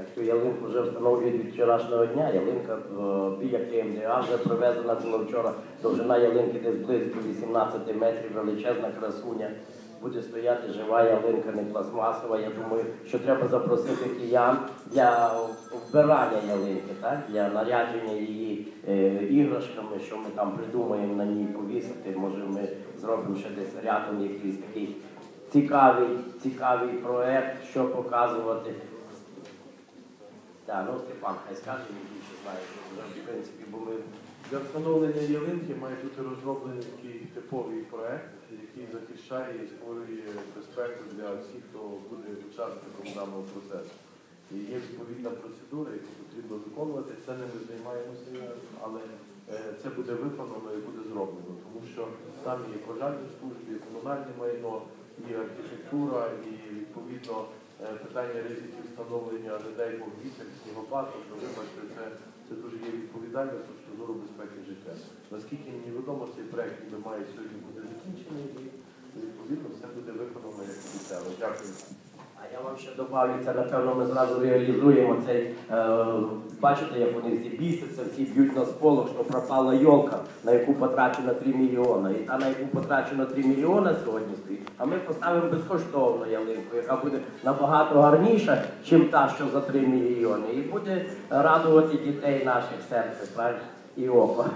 Так що ялинку вже встановлюють від вчорашнього дня. Ялинка е, біля КМДА вже привезена була вчора. Довжина ялинки десь близько 18 метрів, величезна красуня. Буде стояти жива ялинка, не пластмасова. Я думаю, що треба запросити киян для вбирання ялинки, так? для нарядження її е, іграшками, що ми там придумаємо на ній повісити. Може, ми зробимо ще десь рядом якийсь такий цікавий, цікавий проект, що показувати. Так, ну Степан, хай скаже, він більше знає, що в принципі, бо ми Для встановлення ялинки має бути розроблений такий типовий проект, який захищає і створює безпеку для всіх, хто буде учасником даного процесу. І є відповідна процедура, яку потрібно виконувати. Це не ми займаємося, але е, це буде виконано і буде зроблено, тому що там є пожежні служби, і комунальне майно, і архітектура, і відповідно питання ризиків встановлення людей по вітер, снігопад, тобто, вибачте, це, це дуже є відповідально з точки зору безпеки життя. Наскільки мені відомо, цей проєкт ніби має сьогодні буде закінчений і відповідно все буде виконано як обіцяли. Дякую. Ще добавлю, напевно ми зразу реалізуємо цей. Е, бачите, як вони всі бісяться, всі б'ють на сполох, що пропала йолка, на яку потрачено 3 мільйони. І та, на яку потрачено 3 мільйони сьогодні стоїть. А ми поставимо безкоштовну ялинку, яка буде набагато гарніша, ніж та, що за 3 мільйони. І буде радувати дітей наших серця, правильно? і око.